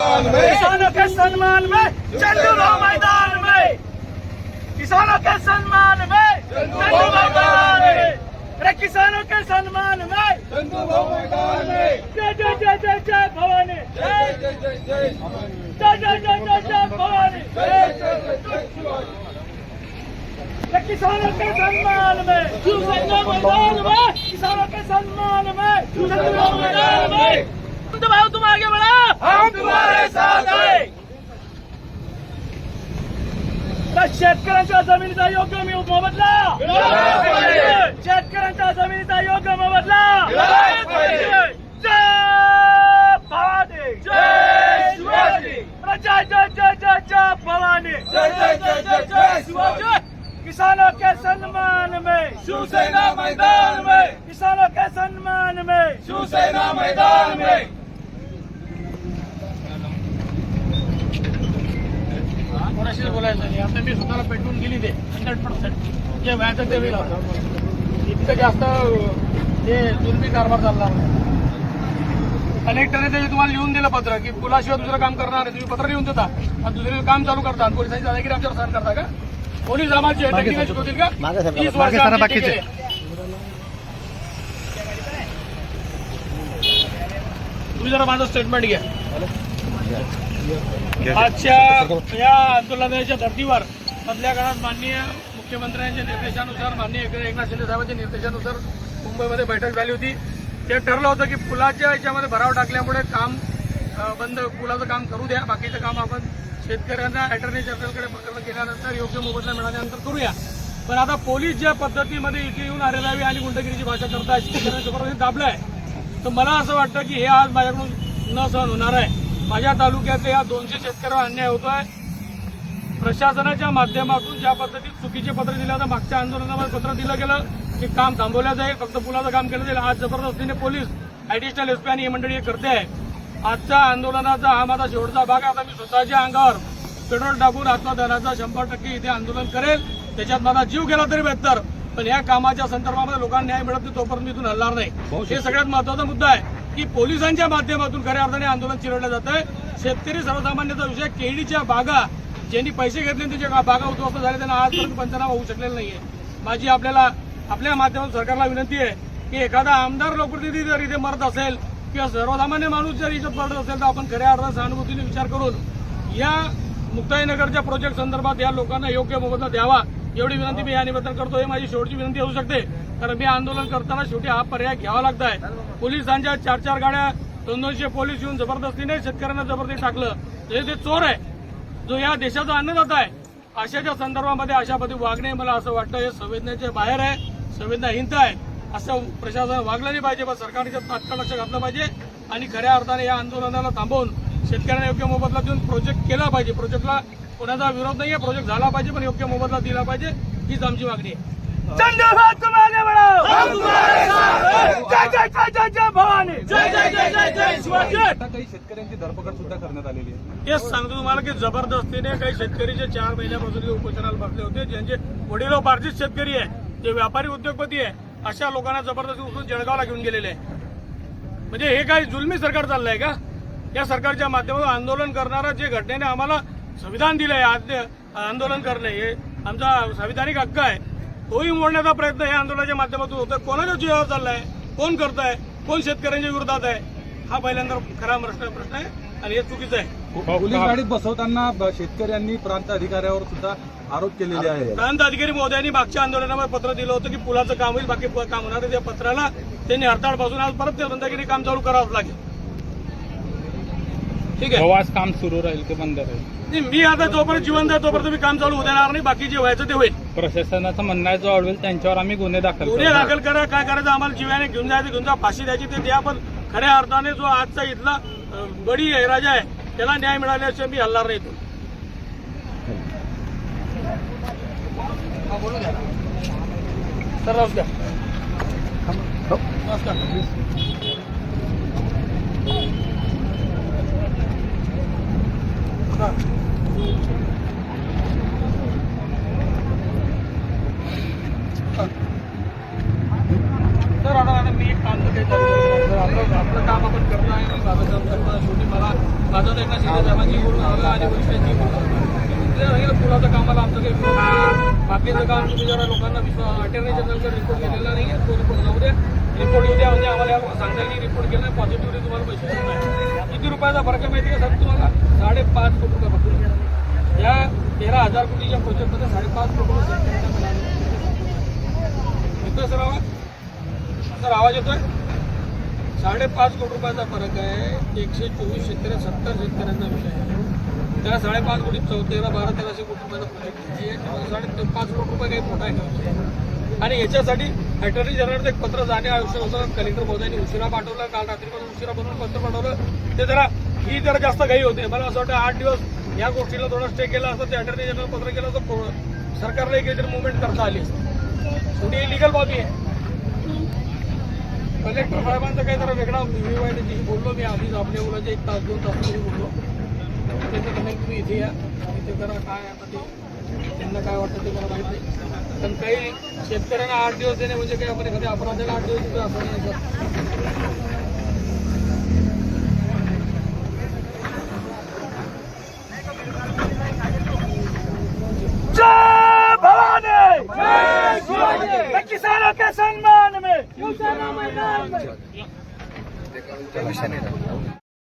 किसानों के सम्मान में चंदू मैदान में किसानों के सम्मान में चंदू मैदान में अरे किसानों के सम्मान में जय जय जय जय जय भवानी जय जय जय जय जय जय भवानी अरे किसानों के सम्मान में चंदू मैदान में किसानों के सम्मान में चंदू मैदान में चंदू भाव तुम आगे बढ़ो हम तुम्हारे साथ हैं। तर शेतकऱ्यांच्या जमिनीचा योग्य मी मोबदला. शेतकऱ्यांच्या जमिनीचा योग्य मोबदला. जय भवानी जय शिवाजी. अरे जय जय जय जय जय भवानी जय जय जय जय जय शिवाजी. किसानों के सम्मान में. शिवसेना मैदान में. किसानों के सम्मान में. शिवसेना मैदान में. बोलायचं नाही आता मी स्वतःला पेटवून गेली ते हंड्रेड पर्सेंट जे व्याजाचं ते होईल. इतकं जास्त ते जुलमी कारभार नाही कलेक्टरने ते तुम्हाला लिहून दिलं पत्र की पुलाशिवाय दुसरं काम करणार नाही. तुम्ही पत्र लिहून देता. आणि दुसरे काम चालू करता. आणि पोलिसांची दादागिरी आमच्यावर सहन करता का? पोलीस आम्हाला टेक्निकल शिकवतील का? तीस वर्ष. तुम्ही जरा माझं स्टेटमेंट घ्या. आजच्या या आंदोलनाच्या धर्तीवर मधल्या काळात माननीय मुख्यमंत्र्यांच्या निर्देशानुसार माननीय एक- एकनाथ शिंदे साहेबांच्या निर्देशानुसार मुंबईमध्ये बैठक झाली होती. ते ठरलं होतं की पुलाच्या याच्यामध्ये भराव टाकल्यामुळे काम बंद पुलाचं काम करू द्या. बाकीचं काम आपण शेतकऱ्यांना अटर्नी जनरलकडे प्रकरण केल्यानंतर योग्य मोबदला मिळाल्यानंतर करूया. पण आता पोलीस ज्या पद्धतीमध्ये इथे येऊन आरेलावी आणि गुंडगिरीची भाषा करतायत शेतकऱ्यांच्या बरोबर दाबलंय. तर मला असं वाटतं की हे आज माझ्याकडून न सहन होणार आहे. माझ्या तालुक्यातल्या या दोनशे शेतकऱ्यांवर अन्याय होतोय. प्रशासनाच्या माध्यमातून ज्या पद्धतीत चुकीचे पत्र दिलं होतं मागच्या आंदोलनामध्ये पत्र दिलं गेलं की काम थांबवलं जाईल. फक्त पुलाचं काम केलं जाईल. आज जबरदस्तीने पोलीस ऍडिशनल एसपी आणि हे मंडळी हे करते. आहे आजच्या आंदोलनाचा हा माझा शेवटचा भाग आता मी स्वतःच्या अंगावर पेट्रोल टाकून आत्मदहनाचा शंभर टक्के इथे आंदोलन करेल. त्याच्यात माझा जीव गेला तरी बेहतर पण या कामाच्या संदर्भामध्ये लोकांना न्याय मिळत नाही तोपर्यंत मी इथून हलणार नाही. हे सगळ्यात महत्त्वाचा मुद्दा आहे. की पोलिसांच्या माध्यमातून खऱ्या अर्थाने आंदोलन चिरडलं जात आहे शेतकरी सर्वसामान्याचा विषय केळीच्या बागा. ज्यांनी पैसे घेतले आणि त्याच्या बागा उद्ध्वस्त झाले त्यांना आजपर्यंत पंचनामा होऊ शकलेला नाहीये. माझी आपल्याला आपल्या माध्यमातून सरकारला विनंती आहे की एखादा आमदार लोकप्रतिनिधी जर इथे मरत असेल किंवा सर्वसामान्य माणूस जर इथे पडत असेल तर आपण खऱ्या अर्थाने सहानुभूतीने विचार करून या मुक्ताईनगरच्या प्रोजेक्ट संदर्भात या लोकांना योग्य मोबदला द्यावा. एवढी विनंती मी या निमित्तानं करतो. ही माझी शेवटची विनंती असू शकते. कारण मी आंदोलन करताना शेवटी हा पर्याय घ्यावा लागत आहे पोलिसांच्या चार चार गाड्या दोन दोनशे पोलीस येऊन जबरदस्तीने शेतकऱ्यांना जबरदस्ती टाकलं. हे ते चोर आहे जो या देशाचा अन्नदाता आहे अशाच्या संदर्भामध्ये अशा पद्धती वागणे मला असं वाटतं. हे संवेदनेच्या बाहेर आहे. संवेदनाहीनता आहे. असं प्रशासन वागलं नाही पाहिजे पण सरकारने तात्काळ लक्ष घातलं पाहिजे. आणि खऱ्या अर्थाने या आंदोलनाला थांबवून शेतकऱ्यांना योग्य मोबदला देऊन प्रोजेक्ट केला पाहिजे. प्रोजेक्टला कोणाचा विरोध नाही आहे प्रोजेक्ट झाला पाहिजे पण योग्य मोबदला दिला पाहिजे हीच आमची मागणी आहे चंद्रभाग तुम आगे बढ़ो जय जय जय जय जय भवानी जय जय जय जय जय शिवाजी आता काही शेतकऱ्यांची धरपकड सुद्धा करण्यात आलेली आहे तेच सांगतो तुम्हाला की जबरदस्तीने काही शेतकरी जे चार महिन्यापासून जे उपोषणाला बसले होते ज्यांचे वडिलोपार्जित शेतकरी आहे जे व्यापारी उद्योगपती आहे अशा लोकांना जबरदस्ती उचलून जळगावला घेऊन गेलेले आहे म्हणजे हे काय जुलमी सरकार चाललंय का या सरकारच्या माध्यमातून आंदोलन करणारा जे घटनेने आम्हाला संविधान दिलंय आद्य आंदोलन करणे हे आमचा संविधानिक हक्क आहे. तोही मोडण्याचा प्रयत्न या आंदोलनाच्या माध्यमातून होतोय. कोणाच्या जीवावर चाललाय? कोण करताय? कोण शेतकऱ्यांच्या विरोधात आहे? हा पहिल्यांदा खरा प्रश्न प्रश्न आहे आणि हे चुकीचं आहे. पोलीस गाडीत बसवताना शेतकऱ्यांनी प्रांत अधिकाऱ्यावर सुद्धा आरोप केलेले आहे प्रांत अधिकारी महोदयांनी मागच्या आंदोलनामध्ये पत्र दिलं होतं की पुलाचं काम होईल बाकी काम होणार आहे. त्या पत्राला त्यांनी हरताळपासून आज परत ते बंदगिरी काम चालू करावंच लागेल. ठीक आहे प्रवास काम सुरू राहील ते बंद राहील नाही, मी आता जोपर्यंत जिवंत आहे तोपर्यंत मी काम चालू होऊ देणार नाही बाकी जे व्हायचं ते होईल प्रशासनाचं म्हणणं आहे जो अडवेल त्यांच्यावर आम्ही गुन्हे दाखल गुन्हे. दाखल करा काय करायचं आम्हाला जीवाने घेऊन जायचं घेऊन जा फाशी द्यायची ते द्या पण खऱ्या अर्थाने जो आजचा इथला अं, बडी आहे राजा आहे त्याला न्याय मिळाल्याशिवाय मी हलणार नाही इथून. हा, बोलू द्या. सर नमस्कार नमस्कार हा. सर आता मी एक काम तर आपलं आपलं काम आपण करतो आहे. मी काम करतो शेवटी मला माझं तर एकनाथ शिंदे साहेबांची बोलणं आणि वरिष्ठांची बोलणं पुलाचं कामाला आमचं काही बाकीचं काम तुम्ही जरा लोकांना विश्वास अटर्नी जनरलचा रिपोर्ट गेलेला नाही आहे तो रिपोर्ट जाऊ द्या. रिपोर्ट येऊ द्या म्हणजे आम्हाला सांगता रिपोर्ट केला पॉझिटिव्हली तुम्हाला पैसे किती रुपयाचा फरक आहे माहिती आहे का सर तुम्हाला? साडेपाच कोटी रुपये फक्त या तेरा हजार कोटीच्या प्रोजेक्टमध्ये साडेपाच कोटी रुपये येतोय सर आवाज? सर आवाज येतोय? साडेपाच कोटी रुपयाचा फरक आहे. एकशे चोवीस शेतकरी सत्तर शेतकऱ्यांचा विषय आहे. त्याला साडेपाच कोटी चौ तेरा बारा तेराशे कोटी रुपयाचा प्रोजेक्ट आहे. साडे पाच कोटी रुपये काही मोठा आहे का आणि याच्यासाठी अटर्नी जनरलचं एक पत्र जाणे आवश्यक होतं. कलेक्टर महोदयांनी उशिरा पाठवलं काल रात्रीपासून उशिरा बनवून पत्र पाठवलं. ते जरा ही जरा जास्त घाई होते. मला असं वाटतं आठ दिवस या गोष्टीला थोडा स्टे केला असतं. ते अटर्नी जनरल पत्र केलं तर सरकारला एक काहीतरी मुवमेंट करता आली असती. इलिगल लिगल बाबी आहे. कलेक्टर साहेबांचा काही जरा वेगळा व्ह्यू आहे. त्याची बोललो मी आधीच आपल्या मुलाचे एक तास दोन तास बोललो. त्याचं कनेक्ट तुम्ही इथे या. इथे जरा काय आता ते त्यांना काय वाटतं ते मला माहीत नाही. पण काही शेतकऱ्यांना आठ दिवस देणे म्हणजे काही आपण एखाद्या अपराधाला आठ दिवस देतो शिवाजी! किसानों के सम्मान में।